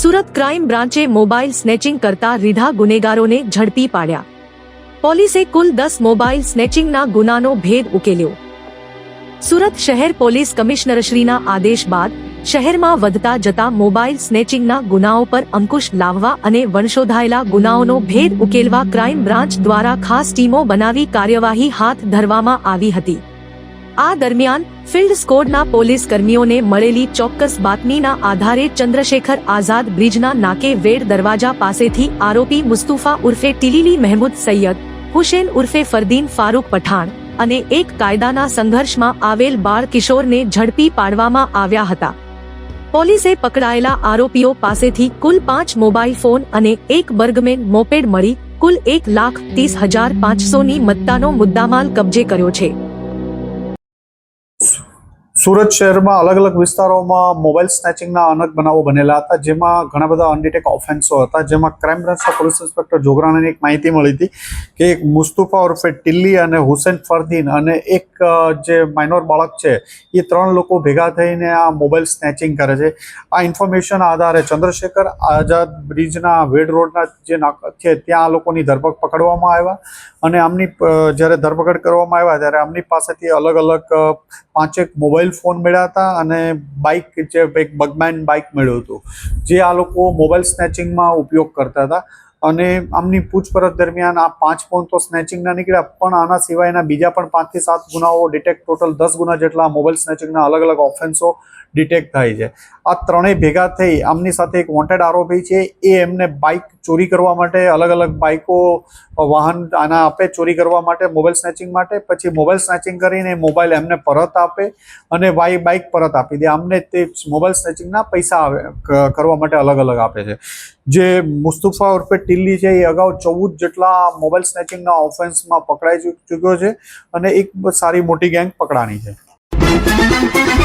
Surat crime બ્રાન્ચે mobile snatching કરતા રીધા ગુનેગારોને ઝડપી પાડ્યા. પોલીસે કુલ દસ મોબાઈલ સ્નેચિંગના ગુનાનો ભેદ ઉકેલ્યો. સુરત શહેર પોલીસ કમિશનરશ્રીના આદેશ બાદ શહેરમાં વધતા જતા મોબાઈલ સ્નેચિંગના ગુનાઓ પર અંકુશ લાવવા અને વંશોધાયેલા ગુનાઓનો ભેદ ઉકેલવા ક્રાઇમ બ્રાન્ચ દ્વારા ખાસ ટીમો બનાવી કાર્યવાહી હાથ ધરવામાં આવી હતી. આ દરમિયાન ફિલ્ડ સ્કોડના પોલીસ કર્મીઓને મળેલી ચોક્કસ બાતમીના આધારે ચંદ્રશેખર આઝાદ બ્રિજના નાકે વેડ દરવાજા પાસેથી આરોપી મુસ્તુફા ઉર્ફે ટીલીલી મહેમૂદ સૈયદ, હુસેન ઉર્ફે ફરદીન ફારૂક પઠાણ અને એક કાયદાના સંઘર્ષમાં આવેલ બાળ કિશોરને ઝડપી પાડવામાં આવ્યા હતા. પોલીસે પકડાયેલા આરોપીઓ પાસેથી કુલ પાંચ મોબાઈલ ફોન અને એક બર્ગમેન મોપેડ મળી, કુલ એક લાખ ત્રીસ હજાર પાંચસોની મત્તાનો મુદ્દામાલ કબજે કર્યો છે. સુરત શહેરમાં અલગ અલગ વિસ્તારોમાં મોબાઈલ સ્નેચિંગના અનેક બનાવો બનેલા હતા, જેમાં ઘણા બધા અનડિટેક ઓફેન્સો હતા, જેમાં ક્રાઇમ બ્રાન્ચના પોલીસ ઇન્સ્પેક્ટર જોગરાણાની એક માહિતી મળી હતી કે એક મુસ્તુફા ઉર્ફે ટિલ્લી અને હુસેન ફરદીન અને એક જે માઇનોર બાળક છે, એ ત્રણ લોકો ભેગા થઈને આ મોબાઈલ સ્નેચિંગ કરે છે. આ ઇન્ફોર્મેશન આધારે ચંદ્રશેખર આઝાદ બ્રિજના વેડ રોડના જે નાક છે, ત્યાં આ લોકોની ધરપકડ પકડવામાં આવ્યા. અને આમની જ્યારે ધરપકડ કરવામાં આવ્યા ત્યારે આમની પાસેથી અલગ અલગ પાંચેક મોબાઈલ ફોન મળ્યા હતા અને બાઇક જે એક બગમેન બાઇક મળ્યું હતું, જે આ લોકો મોબાઈલ સ્નેચિંગમાં ઉપયોગ કરતા હતા. અને આમની પૂછપરછ દરમિયાન આ પાંચ ફોન તો સ્નેચિંગના નીકળ્યા, પણ આના સિવાયના બીજા પણ પાંચથી સાત ગુનાઓ, ડિટેક્ટ ટોટલ દસ ગુના જેટલા મોબાઈલ સ્નેચિંગના અલગ અલગ ઓફેન્સો ડિટેક્ટ થાય છે. આ ત્રણેય ભેગા થઈ આમની સાથે એક વોન્ટેડ આરોપી છે. એ એમને બાઇક ચોરી કરવા માટે અલગ અલગ બાઇકો, વાહન આના આપે ચોરી કરવા માટે મોબાઈલ સ્નેચિંગ માટે, પછી મોબાઈલ સ્નેચિંગ કરીને મોબાઈલ એમને પરત આપે અને વાઈ બાઇક પરત આપી દે. આમને તે મોબાઈલ સ્નેચિંગના પૈસા આવે કરવા માટે અલગ અલગ આપે છે. જે મુસ્તુફા ઉર્ફે ટિલ્લી છે, એ અગાઉ ચૌદ જેટલા મોબાઈલ સ્નેચિંગના ઓફેન્સમાં પકડાઈ ચૂક્યો છે અને એક સારી મોટી ગેંગ પકડાણી છે.